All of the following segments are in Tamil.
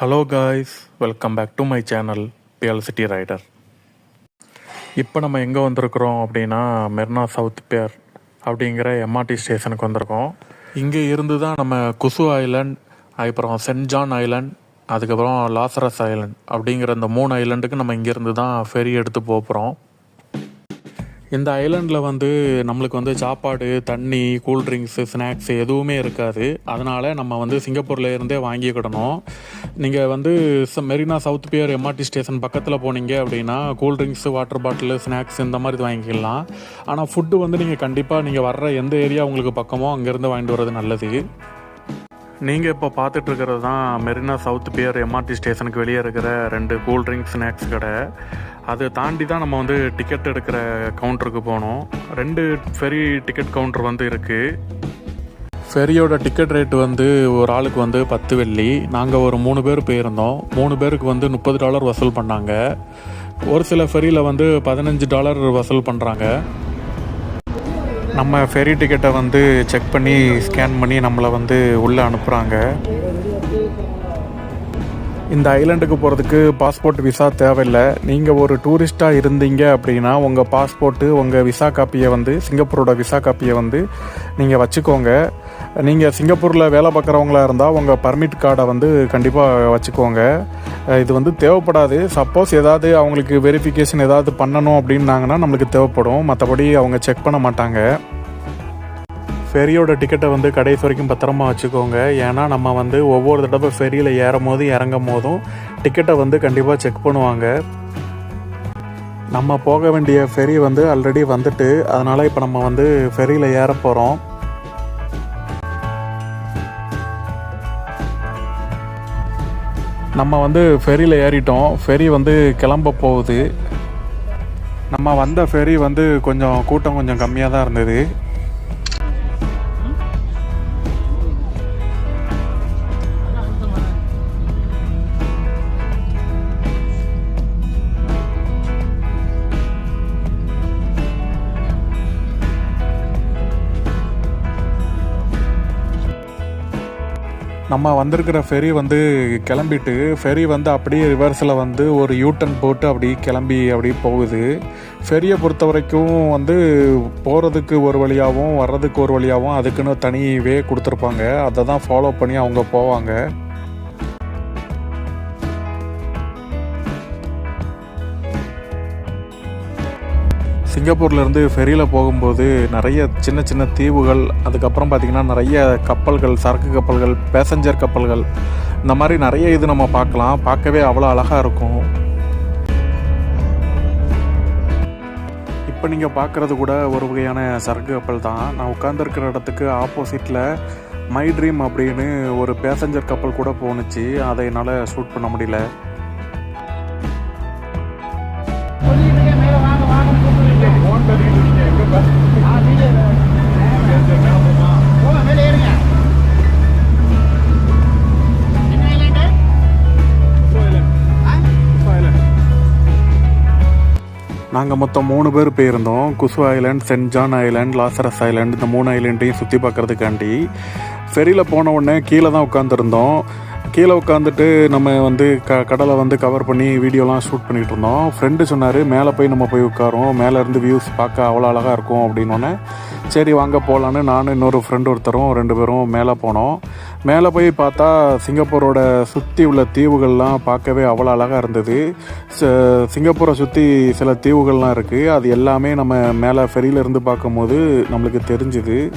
Hello guys welcome back to my channel PL city rider இப்போ நம்ம எங்கே வந்திருக்கிறோம் அப்படின்னா மெர்னா சவுத் பேர் அப்படிங்கிற எம்ஆர்டி ஸ்டேஷனுக்கு வந்திருக்கோம். இங்கே இருந்து தான் நம்ம குசு ஐலண்ட் அதுக்கப்புறம் சென்ட் ஜான் ஐலண்ட் அதுக்கப்புறம் லாசரஸ் ஐலண்ட் அப்படிங்கிற இந்த மூணு ஐலண்டுக்கு நம்ம இங்கேருந்து தான் ஃபெரி எடுத்து போகிறோம் இந்த ஐலண்டில் வந்து நம்மளுக்கு வந்து சாப்பாடு தண்ணி கூல்ட்ரிங்க்ஸு ஸ்நாக்ஸ் எதுவுமே இருக்காது. அதனால் நம்ம வந்து சிங்கப்பூரில் இருந்தே வாங்கிக்கிடணும். நீங்கள் வந்து Marina South Pier MRT station பக்கத்தில் போனீங்க அப்படின்னா கூல்ட்ரிங்க்ஸு வாட்டர் பாட்டில் ஸ்நாக்ஸ் இந்த மாதிரி வாங்கிக்கலாம். ஆனால் ஃபுட்டு வந்து நீங்கள் கண்டிப்பாக நீங்கள் வர்ற எந்த ஏரியா உங்களுக்கு பக்கமோ அங்கேருந்து வாங்கிட்டு வர்றது நல்லது. நீங்கள் இப்போ பார்த்துட்டு இருக்கிறது தான் மெரினா சவுத் பியர் எம்ஆர்டி ஸ்டேஷனுக்கு வெளியே இருக்கிற ரெண்டு கூல்ட்ரிங்க் ஸ்நாக்ஸ் கடை. அதை தாண்டி தான் நம்ம வந்து டிக்கெட் எடுக்கிற கவுண்டருக்கு போனோம். ரெண்டு ஃபெரி டிக்கெட் கவுண்டர் வந்து இருக்குது ஃபெரியோட டிக்கெட் ரேட் வந்து ஒரு ஆளுக்கு வந்து பத்து வெள்ளி. நாங்கள் ஒரு மூணு பேர் போயிருந்தோம். மூணு பேருக்கு வந்து முப்பது டாலர் வசூல் பண்ணாங்க. ஒரு சில ஃபெரியில் வந்து பதினஞ்சு டாலர் வசூல் பண்ணுறாங்க நம்ம ஃபெரி டிக்கெட்டை வந்து செக் பண்ணி ஸ்கேன் பண்ணி நம்மளை வந்து உள்ளே அனுப்புகிறாங்க இந்த ஐலண்டுக்கு போகிறதுக்கு பாஸ்போர்ட் விசா தேவையில்லை. நீங்கள் ஒரு டூரிஸ்ட்டாக இருந்தீங்க அப்படின்னா உங்கள் பாஸ்போர்ட்டு உங்கள் விசா காப்பியை வந்து சிங்கப்பூரோட விசா காப்பியை வந்து நீங்கள் வச்சுக்கோங்க. நீங்கள் சிங்கப்பூரில் வேலை பார்க்குறவங்களா இருந்தால் உங்கள் பர்மிட் கார்டை வந்து கண்டிப்பாக வச்சுக்கோங்க. இது வந்து தேவைப்படாது. சப்போஸ் ஏதாவது அவங்களுக்கு வெரிஃபிகேஷன் ஏதாவது பண்ணணும் அப்படின்னாங்கன்னா நம்மளுக்கு தேவைப்படும். மற்றபடி அவங்க செக் பண்ண மாட்டாங்க. ஃபெரியோட டிக்கெட்டை வந்து கடைசி வரைக்கும் பத்திரமா வச்சுக்கோங்க. ஏன்னா நம்ம வந்து ஒவ்வொரு தடவை ஃபெரியில் ஏறும் போது இறங்கும் போதும் டிக்கெட்டை வந்து கண்டிப்பாக செக் பண்ணுவாங்க. நம்ம போக வேண்டிய ஃபெரி வந்து ஆல்ரெடி வந்துட்டு அதனால் இப்போ நம்ம வந்து ஃபெரியில் ஏற போகிறோம் நம்ம வந்து ஃபெரியில் ஏறிட்டோம். ஃபெரி வந்து கிளம்ப போகுது. நம்ம வந்த ஃபெரி வந்து கொஞ்சம் கூட்டம் கொஞ்சம் கம்மியாக தான் இருந்தது. நம்ம வந்திருக்கிற ஃபெரி வந்து கிளம்பிட்டு ஃபெரி வந்து அப்படியே ரிவர்ஸில் வந்து ஒரு யூட்டன் போட்டு அப்படி கிளம்பி அப்படி போகுது. ஃபெரியை பொறுத்த வரைக்கும் வந்து போகிறதுக்கு ஒரு வழியாகவும் வர்றதுக்கு ஒரு வழியாகவும் அதுக்குன்னு தனி வே கொடுத்துருப்பாங்க. அதை தான் ஃபாலோ பண்ணி அவங்க போவாங்க. சிங்கப்பூர்லேருந்து ஃபெரியில் போகும்போது நிறைய சின்ன சின்ன தீவுகள் அதுக்கப்புறம் பார்த்திங்கன்னா நிறைய கப்பல்கள் சரக்கு கப்பல்கள் பேசஞ்சர் கப்பல்கள் இந்த மாதிரி நிறைய இது நம்ம பார்க்கலாம். பார்க்கவே அவ்வளோ அழகாக இருக்கும். இப்போ நீங்கள் பார்க்குறது கூட ஒரு வகையான சரக்கு கப்பல் தான். நான் உட்காந்துருக்கிற இடத்துக்கு ஆப்போசிட்டில் மை ட்ரீம் அப்படின்னு ஒரு பேசஞ்சர் கப்பல் கூட போணுச்சு. அதை என்னால் ஷூட் பண்ண முடியல. நாங்கள் மொத்தம் மூணு பேர் போயிருந்தோம். Kusu island Saint John island Lazarus island இந்த மூணு ஐலாண்டையும் சுற்றி பார்க்குறதுக்காண்டி. ஃபெரியில் போன உடனே கீழே தான் உட்காந்துருந்தோம் கீழே உட்காந்துட்டு நம்ம வந்து க கடலை வந்து கவர் பண்ணி வீடியோலாம் ஷூட் பண்ணிகிட்டு இருந்தோம். ஃப்ரெண்டு சொன்னார் மேலே போய் நம்ம போய் உட்காரோம் மேலேருந்து வியூஸ் பார்க்க அவ்வளோ அழகாக இருக்கும் அப்படின்னோடனே சரி வாங்க போகலான்னு நானும் இன்னொரு ஃப்ரெண்டு ஒருத்தரும் ரெண்டு பேரும் மேலே போனோம். மேலே போய் பார்த்தா சிங்கப்பூரோட சுற்றி உள்ள தீவுகள்லாம் பார்க்கவே அவ்வளோ அழகாக இருந்தது. ச- சிங்கப்பூரை சுற்றி சில தீவுகள்லாம் இருக்குது அது எல்லாமே நம்ம மேலே ஃபெரியிலேருந்து பார்க்கும்போது நம்மளுக்கு தெரிஞ்சுது.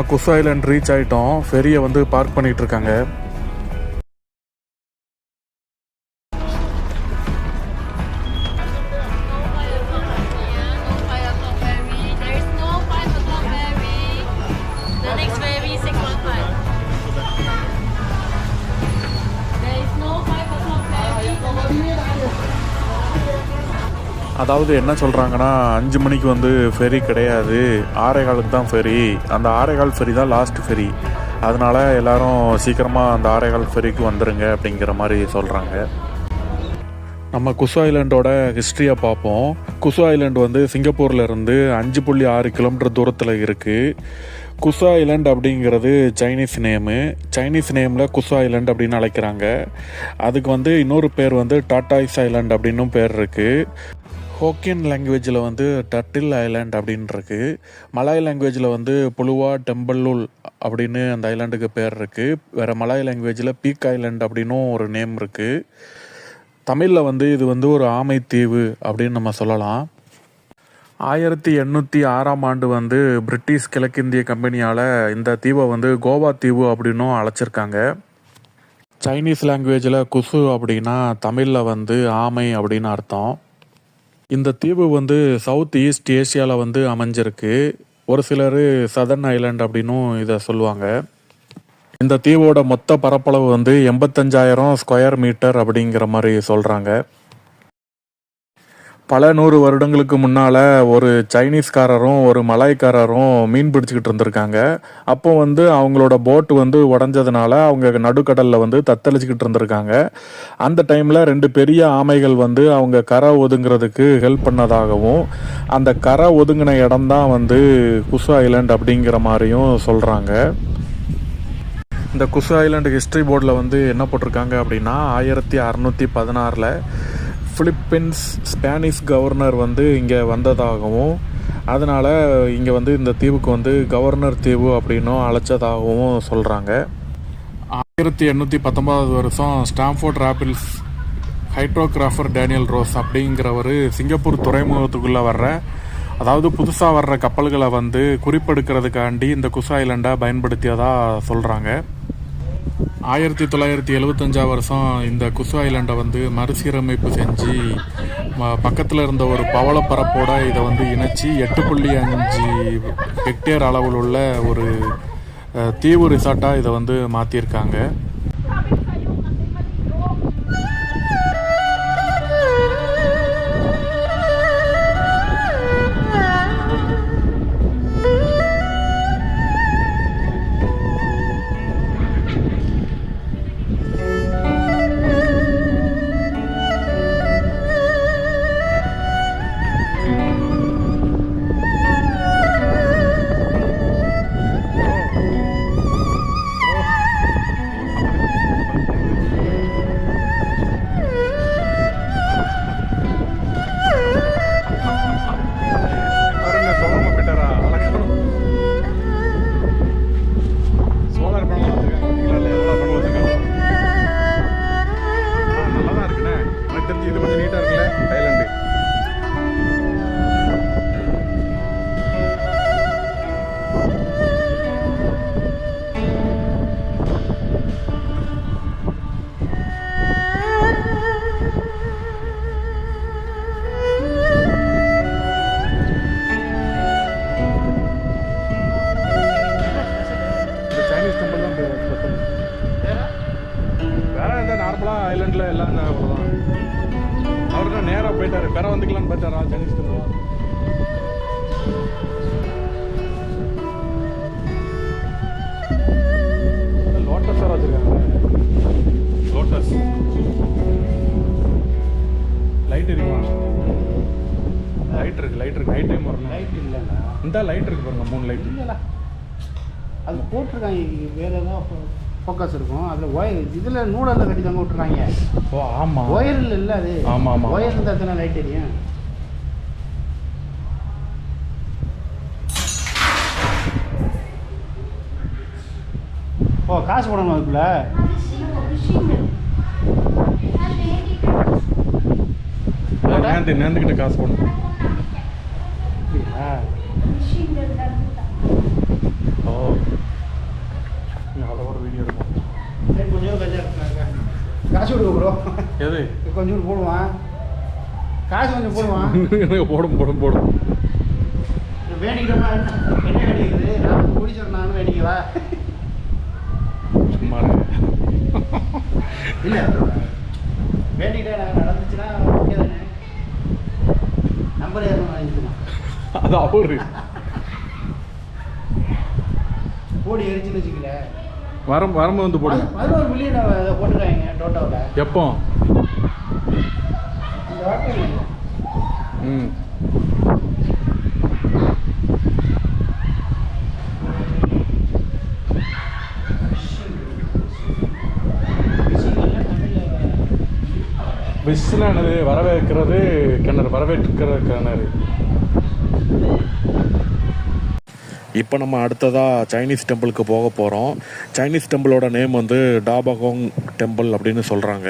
நம்ம குஸ் ஐலண்ட் ரீச் ஆயிட்டோம். ஃபெரியை வந்து பார்க் பண்ணிட்டு அதாவது என்ன சொல்கிறாங்கன்னா அஞ்சு மணிக்கு வந்து ஃபெரி கிடையாது. ஆறே காலுக்கு தான் ஃபெரி அந்த ஆறே கால் ஃபெரி தான் லாஸ்ட் ஃபெரி அதனால் எல்லாரும் சீக்கிரமாக அந்த ஆறே கால் ஃபெரிக்கு வந்துடுங்க அப்படிங்கிற மாதிரி சொல்கிறாங்க நம்ம குசு ஐலாண்டோட ஹிஸ்ட்ரியை பார்ப்போம். குசு ஐலாண்ட் வந்து சிங்கப்பூர்ல இருந்து அஞ்சு புள்ளி ஆறு கிலோமீட்டர் தூரத்தில் இருக்குது குசு ஐலண்ட் அப்படிங்கிறது சைனீஸ் நேமு. சைனீஸ் நேமில் குசு ஐலண்ட் அப்படின்னு அழைக்கிறாங்க. அதுக்கு வந்து இன்னொரு பேர் வந்து டாட்டாய்ஸ் ஐலண்ட் அப்படின்னும் பேர் இருக்குது ஹோக்கியன் லாங்குவேஜில் வந்து டட்டில் ஐலாண்ட் அப்படின்னு இருக்குது மலாய் லாங்குவேஜில் வந்து புலுவா டெம்பல்லூல் அப்படின்னு அந்த ஐலாண்டுக்கு பேர் இருக்குது வேறு மலாய் லாங்குவேஜில் பீக் ஐலாண்ட் அப்படின்னும் ஒரு நேம் இருக்குது தமிழில் வந்து இது வந்து ஒரு ஆமை தீவு அப்படின்னு நம்ம சொல்லலாம். ஆயிரத்தி எண்ணூற்றி ஆறாம் ஆண்டு வந்து பிரிட்டிஷ் கிழக்கிந்திய கம்பெனியால் இந்த தீவை வந்து கோவா தீவு அப்படின்னும் அழைச்சிருக்காங்க. சைனீஸ் லாங்குவேஜில் குசு அப்படின்னா தமிழில் வந்து ஆமை அப்படின்னு அர்த்தம். இந்த தீவு வந்து சவுத் ஈஸ்ட் ஏஷியாவில் வந்து அமைஞ்சிருக்கு. ஒரு சிலர் சதர்ன் ஐலாண்ட் அப்படின்னும் இதை சொல்லுவாங்க. இந்த தீவோட மொத்த பரப்பளவு வந்து எண்பத்தஞ்சாயிரம் ஸ்கொயர் மீட்டர் அப்படிங்கிற மாதிரி சொல்கிறாங்க பல நூறு வருடங்களுக்கு முன்னால் ஒரு சைனீஸ்காரரும் ஒரு மலாய்க்காரரும் மீன் பிடிச்சிக்கிட்டு இருந்திருக்காங்க. அப்போ வந்து அவங்களோட போட் வந்து உடஞ்சதுனால அவங்க நடுக்கடலில் வந்து தத்தளிச்சிக்கிட்டு இருந்திருக்காங்க. அந்த டைமில் ரெண்டு பெரிய ஆமைகள் வந்து அவங்க கரை ஒதுங்கிறதுக்கு ஹெல்ப் பண்ணதாகவும் அந்த கரை ஒதுங்கின இடம் தான் வந்து குசு ஐலண்ட் அப்படிங்கிற மாதிரியும் சொல்கிறாங்க இந்த குசு ஐலண்டு ஹிஸ்ட்ரி போர்டில் வந்து என்ன போட்டிருக்காங்க அப்படின்னா ஆயிரத்தி அறநூற்றி பதினாறில் ஃபிலிப்பின்ஸ் ஸ்பானிஷ் கவர்னர் வந்து இங்கே வந்ததாகவும் அதனால் இங்கே வந்து இந்த தீவுக்கு வந்து கவர்னர் தீவு அப்படின்னும் அழைச்சதாகவும் சொல்கிறாங்க ஆயிரத்தி எண்ணூற்றி பத்தொன்பதாவது வருஷம் Stamford Raffles hydrographer Daniel Ross அப்படிங்கிறவர் சிங்கப்பூர் துறைமுகத்துக்குள்ளே வர்ற அதாவது புதுசாக வர்ற கப்பல்களை வந்து குறிப்பெடுக்கிறதுக்காண்டி இந்த குசா ஐலண்டை பயன்படுத்தியதாக சொல்கிறாங்க ஆயிரத்தி தொள்ளாயிரத்தி எழுவத்தஞ்சாம் வருஷம் இந்த குசு ஐலாண்டை வந்து மறுசீரமைப்பு செஞ்சு பக்கத்தில் இருந்த ஒரு பவளப்பரப்போட இதை வந்து இணைச்சி எட்டு புள்ளி அஞ்சு ஹெக்டேர் அளவில் உள்ள ஒரு தீவு ரிசார்ட்டாக இதை வந்து மாற்றியிருக்காங்க லைட் இருக்கு லைட் இருக்கு. நைட் டைம் வரணும். லைட் இல்லைண்ணா. இந்த லைட் இருக்கு பாருங்க மூணு லைட் இல்லைல்ல அது போட்டிருக்காங்க வேறு ஏதாவது ஃபோக்கஸ் இருக்கும். அதில் ஒயர் இதில் நூடலில் கட்டி தாங்க விட்டுருக்காங்க. ஓ ஆமாம் ஒயர் இல்லை அது. ஆமா, ஆமா. ஒயர் இருந்தால் தானே லைட் எரியும் ஓ காசு போடணும் அதுக்குள்ள? நேர்ந்து நேர்ந்துக்கிட்ட காசு போடணும். அப்படியா ஓ அதை ஒரு வீடியோ இருக்கும் கொஞ்சம் காசு கொடுக்க ப்ரோ எது கொஞ்சம் போடுவான் காசு கொஞ்சம் போடுவான் போடும் போடும் போடும் வேண்டிக்கிட்டோம்னா என்ன என்ன வேண்டிக்கிறது நான் குடிச்சிடும் நானும் வேண்டிக்கவா சும்மா. இல்லை வேண்டிக்கிட்டே நான் நடந்துச்சுன்னா ஓகே தானே நம்பர் எதுவும் வாங்கிக்கலாம் அது அவரு. கோடி எரிச்சுன்னு வச்சுக்கல. வரம் வரம்பு வந்து போடுங்க. பதினோரு மில்லியன் போட்டுருக்காங்க டோட்டோவில் எப்போ? ம். விசில் என்னது வரவேற்கிறது கிணறு வரவேற்கிற கிணறு. இப்போ நம்ம அடுத்ததாக சைனீஸ் டெம்பிளுக்கு போக போகிறோம் சைனீஸ் டெம்பிளோட நேம் வந்து டாபகோங் டெம்பிள் அப்படின்னு சொல்கிறாங்க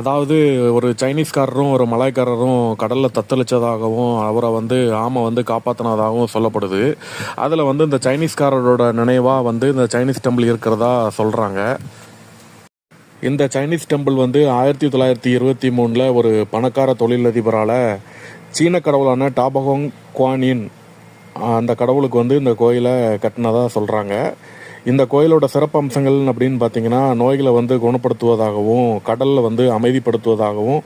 அதாவது ஒரு சைனீஸ்காரரும் ஒரு மலாய்க்காரரும் கடலில் தத்தளிச்சதாகவும் அவரை வந்து ஆமை வந்து காப்பாற்றினதாகவும் சொல்லப்படுது. அதில் வந்து இந்த சைனீஸ்காரரோட நினைவாக வந்து இந்த சைனீஸ் டெம்பிள் இருக்கிறதா சொல்கிறாங்க இந்த சைனீஸ் டெம்பிள் வந்து ஆயிரத்தி தொள்ளாயிரத்தி இருபத்தி மூணில் ஒரு பணக்கார தொழிலதிபரால் சீன கடவுளான டாபகோங் குவானின் அந்த கடவுளுக்கு வந்து இந்த கோயிலை கட்டினதாக சொல்கிறாங்க இந்த கோயிலோட சிறப்பம்சங்கள் அப்படின்னு பார்த்தீங்கன்னா நோய்களை வந்து குணப்படுத்துவதாகவும் கடலில் வந்து அமைதிப்படுத்துவதாகவும்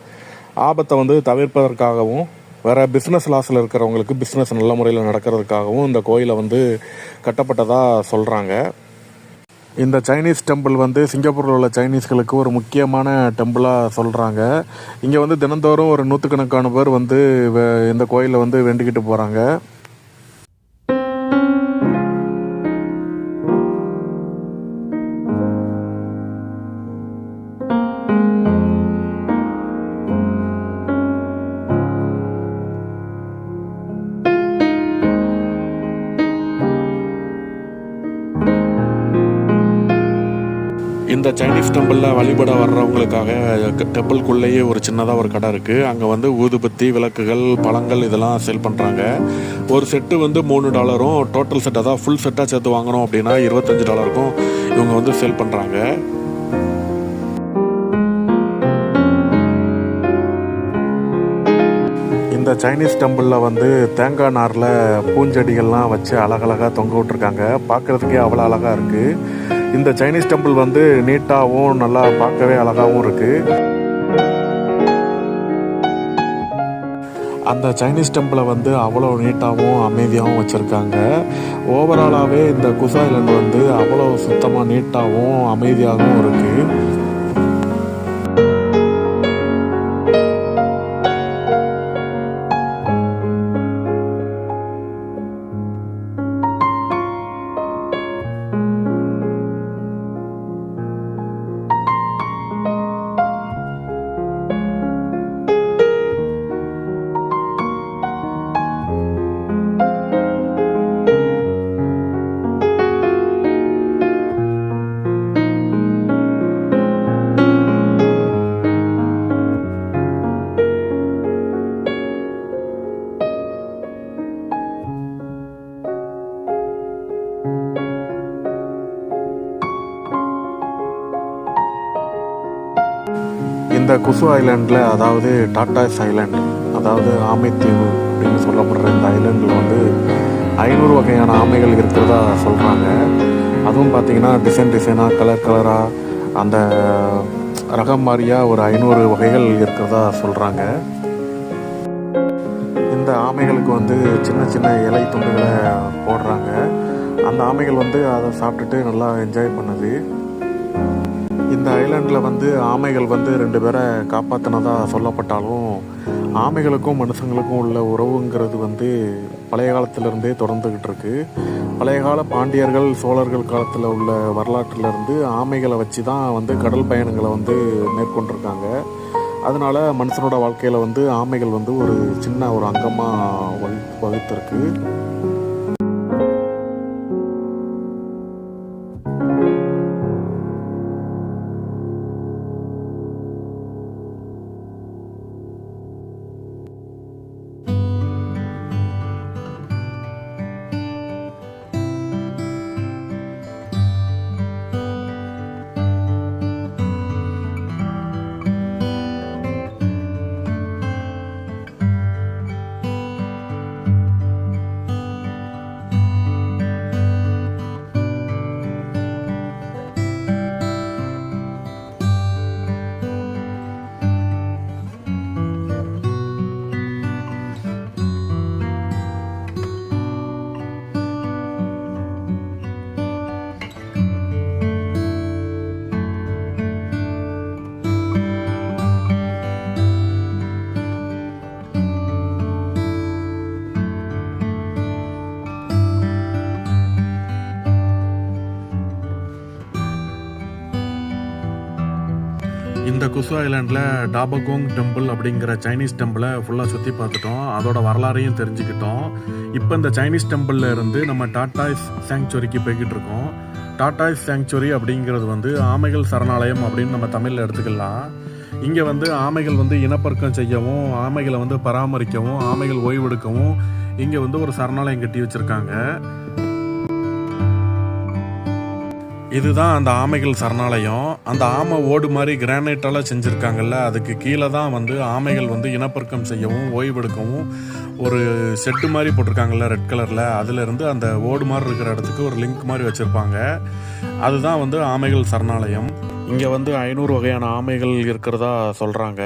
ஆபத்தை வந்து தவிர்ப்பதற்காகவும் வேறு பிஸ்னஸ் லாஸில் இருக்கிறவங்களுக்கு பிஸ்னஸ் நல்ல முறையில் நடக்கிறதுக்காகவும் இந்த கோயிலை வந்து கட்டப்பட்டதாக சொல்கிறாங்க இந்த சைனீஸ் டெம்பிள் வந்து சிங்கப்பூரில் உள்ள சைனீஸ்களுக்கு ஒரு முக்கியமான டெம்பிளாக சொல்கிறாங்க இங்கே வந்து தினந்தோறும் ஒரு நூற்றுக்கணக்கான பேர் வந்து இந்த கோயிலை வந்து வேண்டிக்கிட்டு போகிறாங்க இந்த டெம்பிளில் வழிபட வர்றவங்களுக்காக டெம்பிள்குள்ளேயே ஒரு சின்னதாக ஒரு கடை இருக்குது அங்கே வந்து ஊதுபத்தி விளக்குகள் பழங்கள் இதெல்லாம் சேல் பண்ணுறாங்க ஒரு செட்டு வந்து மூணு டாலரும் டோட்டல் செட் அதாவது ஃபுல் செட்டாக சேர்த்து வாங்கணும் அப்படின்னா இருபத்தஞ்சு டாலருக்கும் இவங்க வந்து சேல் பண்ணுறாங்க இந்த சைனீஸ் டெம்பிளில் வந்து தேங்காய் நாரில் பூஞ்செடிகள்லாம் வச்சு அழகழகாக தொங்க விட்ருக்காங்க பார்க்குறதுக்கே அவ்வளோ அழகாக இருக்குது இந்த சைனீஸ் டெம்பிள் வந்து நீட்டாகவும் நல்லா பார்க்கவே அழகாகவும் இருக்குது அந்த சைனீஸ் டெம்பிளை வந்து அவ்வளோ நீட்டாகவும் அமைதியாகவும் வச்சுருக்காங்க. ஓவராலாகவே இந்த குசா ஐலண்ட் வந்து அவ்வளோ சுத்தமாக நீட்டாகவும் அமைதியாகவும் இருக்குது இந்த குசு ஐலாண்டில் அதாவது டாட்டாஸ் ஐலாண்ட் அதாவது ஆமைத்தீவு அப்படின்னு சொல்லப்படுற இந்த ஐலாண்டில் வந்து ஐநூறு வகையான ஆமைகள் இருக்கிறதா சொல்கிறாங்க அதுவும் பார்த்திங்கன்னா டிசைன் டிசைனாக கலர் கலராக அந்த ரகம் மாதிரியாக ஒரு ஐநூறு வகைகள் இருக்கிறதா சொல்கிறாங்க இந்த ஆமைகளுக்கு வந்து சின்ன சின்ன இலை துண்டுகளை போடுறாங்க. அந்த ஆமைகள் வந்து அதை சாப்பிட்டுட்டு நல்லா என்ஜாய் பண்ணுது. இந்த ஐலாண்டில் வந்து ஆமைகள் வந்து ரெண்டு பேரை காப்பாற்றினதாக சொல்லப்பட்டாலும் ஆமைகளுக்கும் மனுஷங்களுக்கும் உள்ள உறவுங்கிறது வந்து பழைய காலத்திலேருந்தே தொடர்ந்துக்கிட்டு இருக்கு. பழைய கால பாண்டியர்கள் சோழர்கள் காலத்தில் உள்ள வரலாற்றிலிருந்து ஆமைகளை வச்சு தான் வந்து கடல் பயணங்களை வந்து மேற்கொண்டிருக்காங்க. அதனால மனுஷனோட வாழ்க்கையில் வந்து ஆமைகள் வந்து ஒரு சின்ன ஒரு அங்கமாக வகி வகுத்திருக்கு குசு ஐலாண்டில் டாபகோங் டெம்பிள் அப்படிங்கிற சைனீஸ் டெம்பிளை ஃபுல்லாக சுற்றி பார்த்துட்டோம். அதோட வரலாறையும் தெரிஞ்சுக்கிட்டோம். இப்போ இந்த சைனீஸ் டெம்பிளில் இருந்து நம்ம டாட்டாய்ஸ் சாங்சுரிக்கு போய்கிட்டு இருக்கோம். டாட்டாய்ஸ் சாங்சுரி அப்படிங்கிறது வந்து ஆமைகள் சரணாலயம் அப்படின்னு நம்ம தமிழில் எடுத்துக்கலாம். இங்கே வந்து ஆமைகள் வந்து இனப்பெருக்கம் செய்யவும் ஆமைகளை வந்து பராமரிக்கவும் ஆமைகள் ஓய்வெடுக்கவும் இங்கே வந்து ஒரு சரணாலயம் கட்டி வச்சுருக்காங்க. இதுதான் அந்த ஆமைகள் சரணாலயம். அந்த ஆமை ஓடு மாதிரி கிரானைட்டால செஞ்சுருக்காங்கல்ல அதுக்கு கீழே தான் வந்து ஆமைகள் வந்து இனப்பெருக்கம் செய்யவும் ஓய்வெடுக்கவும் ஒரு செட்டு மாதிரி போட்டிருக்காங்கல்ல ரெட் கலரில் அதுலேருந்து அந்த ஓடு மாதிரி இருக்கிற இடத்துக்கு ஒரு லிங்க் மாதிரி வச்சுருப்பாங்க. அதுதான் வந்து ஆமைகள் சரணாலயம். இங்கே வந்து ஐநூறு வகையான ஆமைகள் இருக்கிறதா சொல்கிறாங்க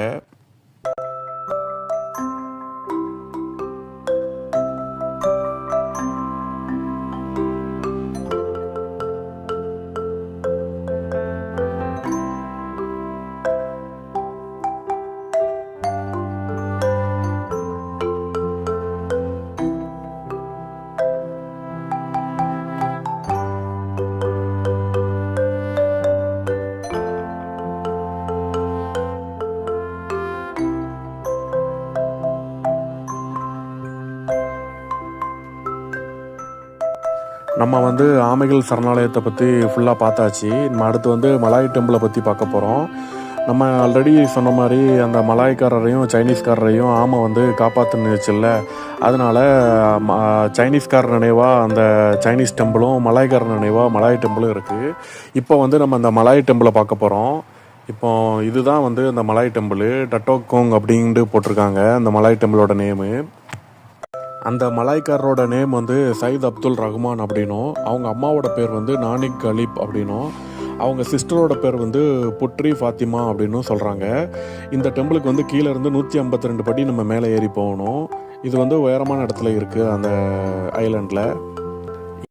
நம்ம வந்து ஆமைகள் சரணாலயத்தை பற்றி ஃபுல்லாக பார்த்தாச்சு. நம்ம அடுத்து வந்து மலாய் டெம்பிளை பற்றி பார்க்க போகிறோம் நம்ம ஆல்ரெடி சொன்ன மாதிரி அந்த மலாய்க்காரரையும் சைனீஸ்காரரையும் ஆமை வந்து காப்பாற்றுனுச்சுல்ல அதனால் ம- சைனீஸ்காரர் நினைவாக அந்த சைனீஸ் டெம்பிளும் மலாய்க்காரர் நினைவாக மலாய் டெம்பிளும் இருக்குது இப்போ வந்து நம்ம அந்த மலாய் டெம்பிளை பார்க்க போகிறோம் இப்போ இதுதான் வந்து அந்த மலாய் டெம்பிள் டட்டோக்கோங் அப்படின்ட்டு போட்டிருக்காங்க. அந்த மலாய் டெம்பிளோட நேமு அந்த மலாய்க்காரரோட நேம் வந்து சயித் அப்துல் ரஹ்மான் அப்படின்னும். அவங்க அம்மாவோட பேர் வந்து நானிக் கலீப் அப்படின்னும். அவங்க சிஸ்டரோட பேர் வந்து புட்ரி ஃபாத்திமா அப்படின்னும் சொல்கிறாங்க இந்த டெம்பிளுக்கு வந்து கீழே இருந்து நூற்றி ஐம்பத்தி ரெண்டு படி நம்ம மேலே ஏறி போகணும். இது வந்து உயரமான இடத்துல இருக்குது அந்த ஐலண்டில்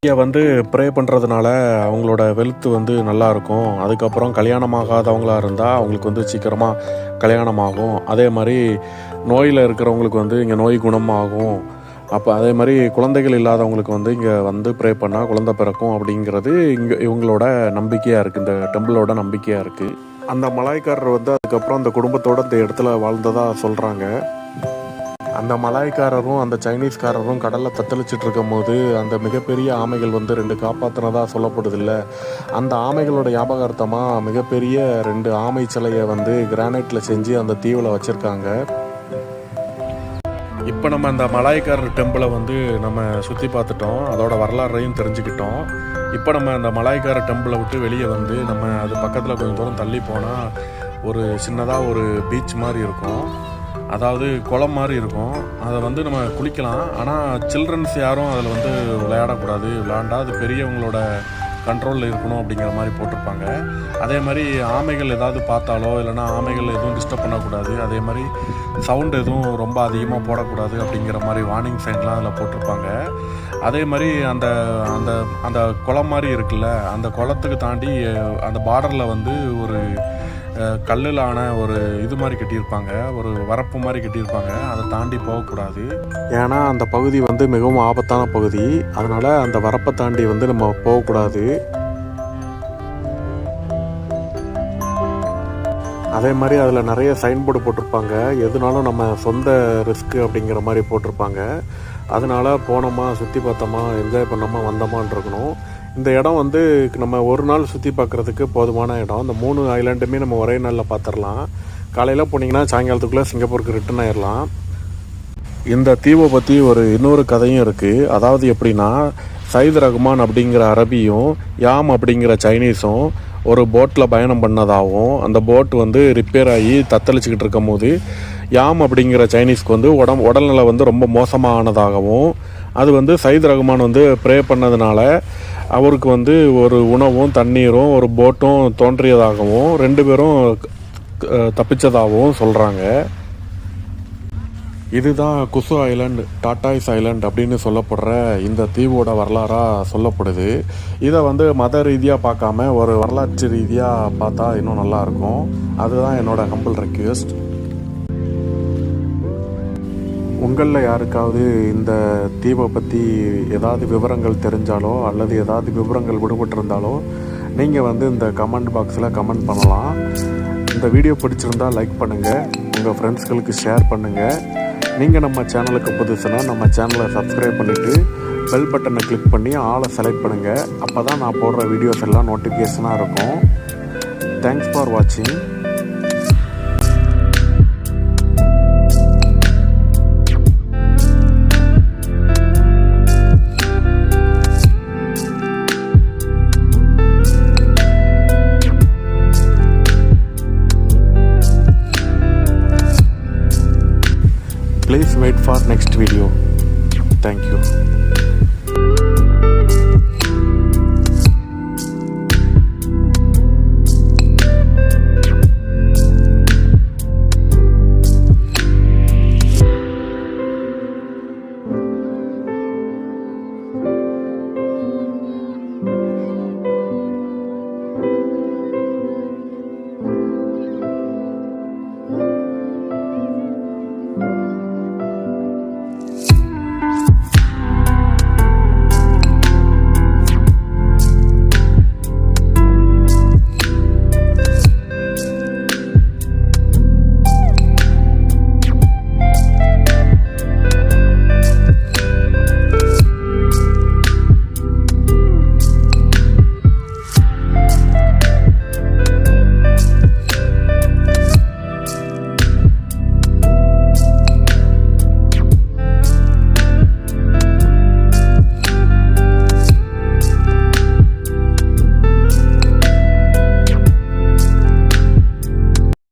இங்கே வந்து ப்ரே பண்ணுறதுனால அவங்களோட வெல்த் வந்து நல்லாயிருக்கும் அதுக்கப்புறம் கல்யாணமாகாதவங்களா இருந்தால் அவங்களுக்கு வந்து சீக்கிரமாக கல்யாணமாகும். அதே மாதிரி நோயில் இருக்கிறவங்களுக்கு வந்து இங்கே நோய் குணமாகும். அப்போ அதே மாதிரி குழந்தைகள் இல்லாதவங்களுக்கு வந்து இங்கே வந்து ப்ரே பண்ணால் குழந்தை பிறக்கும் அப்படிங்கிறது இங்கே இவங்களோட நம்பிக்கையாக இருக்குது இந்த டெம்பிளோட நம்பிக்கையாக இருக்குது அந்த மலாய்க்காரர் வந்து அதுக்கப்புறம் அந்த குடும்பத்தோட இந்த இடத்துல வாழ்ந்ததாக சொல்கிறாங்க அந்த மலாய்க்காரரும் அந்த சைனீஸ்காரரும் கடலில் தத்தளிச்சிட்டு இருக்கும் போது அந்த மிகப்பெரிய ஆமைகள் வந்து ரெண்டு காப்பாற்றினதாக சொல்லப்படுது இல்லை அந்த ஆமைகளோட ஞாபகார்த்தமாக மிகப்பெரிய ரெண்டு ஆமை சிலையை வந்து கிரானைட்டில் செஞ்சு அந்த தீவில் வச்சுருக்காங்க. இப்போ நம்ம அந்த மலாய்க்காரர் டெம்பிளை வந்து நம்ம சுற்றி பார்த்துட்டோம். அதோட வரலாறையும் தெரிஞ்சுக்கிட்டோம். இப்போ நம்ம அந்த மலாய்க்காரர் டெம்பிளை விட்டு வெளியே வந்து நம்ம அது பக்கத்தில் கொஞ்சம் தூரம் தள்ளி போனால் ஒரு சின்னதாக ஒரு பீச் மாதிரி இருக்கும். அதாவது குளம் மாதிரி இருக்கும். அதை வந்து நம்ம குளிக்கலாம். ஆனால் சில்ட்ரன்ஸ் யாரும் அதில் வந்து விளையாடக்கூடாது. விளையாண்டா அது பெரியவங்களோட கண்ட்ரோலில் இருக்கணும் அப்படிங்கிற மாதிரி போட்டிருப்பாங்க. அதே மாதிரி ஆமைகள் ஏதாவது பார்த்தாலோ இல்லைனா ஆமைகள் எதுவும் டிஸ்டர்ப் பண்ணக்கூடாது. அதே மாதிரி சவுண்ட் எதுவும் ரொம்ப அதிகமாக போடக்கூடாது அப்படிங்கிற மாதிரி வார்னிங் சைன்லாம் அதில் போட்டிருப்பாங்க. அதே மாதிரி அந்த அந்த அந்த குளம் மாதிரி இருக்குல்ல அந்த குளத்துக்கு தாண்டி அந்த பார்டரில் வந்து ஒரு கல்லில் கல்லிலான ஒரு இது மாதிரி கட்டியிருப்பாங்க. ஒரு வரப்பு மாதிரி கட்டியிருப்பாங்க. அதை தாண்டி போகக்கூடாது. ஏன்னா அந்த பகுதி வந்து மிகவும் ஆபத்தான பகுதி. அதனால் அந்த வரப்பை தாண்டி வந்து நம்ம போகக்கூடாது. அதே மாதிரி அதில் நிறைய சைன் போர்டு போட்டிருப்பாங்க. எதுனாலும் நம்ம சொந்த ரிஸ்க்கு அப்படிங்கிற மாதிரி போட்டிருப்பாங்க. அதனால போனோமா சுற்றி பார்த்தோமா என்ஜாய் பண்ணோமா வந்தோமான்னு இருக்கணும். இந்த இடம் வந்து நம்ம ஒரு நாள் சுற்றி பார்க்குறதுக்கு போதுமான இடம். இந்த மூணு ஐலாண்டுமே நம்ம ஒரே நாளில் பார்த்துடலாம் காலையில் போனீங்கன்னா சாயங்காலத்துக்குள்ளே சிங்கப்பூருக்கு ரிட்டர்ன் ஆயிடலாம் இந்த தீவை பற்றி ஒரு இன்னொரு கதையும் இருக்குது அதாவது எப்படின்னா சயித் ரஹ்மான் அப்படிங்கிற அரபியும் யாம் அப்படிங்கிற சைனீஸும் ஒரு போட்டில் பயணம் பண்ணதாகவும் அந்த போட் வந்து ரிப்பேர் ஆகி தத்தளிச்சுக்கிட்டு இருக்கும் போது யாம் அப்படிங்கிற சைனீஸ்க்கு வந்து உடம் உடல்நிலை வந்து ரொம்ப மோசமானதாகவும் அது வந்து சயித் ரஹ்மான் வந்து ப்ரே பண்ணதுனால அவருக்கு வந்து ஒரு உணவும் தண்ணீரும் ஒரு போட்டும் தோன்றியதாகவும் ரெண்டு பேரும் தப்பிச்சதாகவும் சொல்கிறாங்க இதுதான் குசு ஐலண்ட் டாட்டாய்ஸ் ஐலண்ட் அப்படின்னு சொல்லப்படுற இந்த தீவோட வரலாறாக சொல்லப்படுது. இதை வந்து மத ரீதியாக பார்க்காம ஒரு வரலாற்று ரீதியாக பார்த்தா இன்னும் நல்லாயிருக்கும் அதுதான் என்னோடய ஹம்பிள் ரெக்வெஸ்ட் உங்களில் யாருக்காவது இந்த தீவை பற்றி ஏதாவது விவரங்கள் தெரிஞ்சாலோ அல்லது ஏதாவது விவரங்கள் விடுபட்டிருந்தாலோ நீங்கள் வந்து இந்த கமெண்ட் பாக்ஸில் கமெண்ட் பண்ணலாம். இந்த வீடியோ பிடிச்சிருந்தா லைக் பண்ணுங்கள் உங்கள் ஃப்ரெண்ட்ஸ்களுக்கு ஷேர் பண்ணுங்கள் நீங்கள் நம்ம சேனலுக்கு புதுசுனா நம்ம சேனலை சப்ஸ்கிரைப் பண்ணிவிட்டு பெல் பட்டனை கிளிக் பண்ணி ஆளை செலக்ட் பண்ணுங்கள் அப்போ தான் நான் போடுற வீடியோஸ் எல்லாம் நோட்டிஃபிகேஷனாக இருக்கும். தேங்க்ஸ் ஃபார் வாட்சிங் wait for next video. Thank you.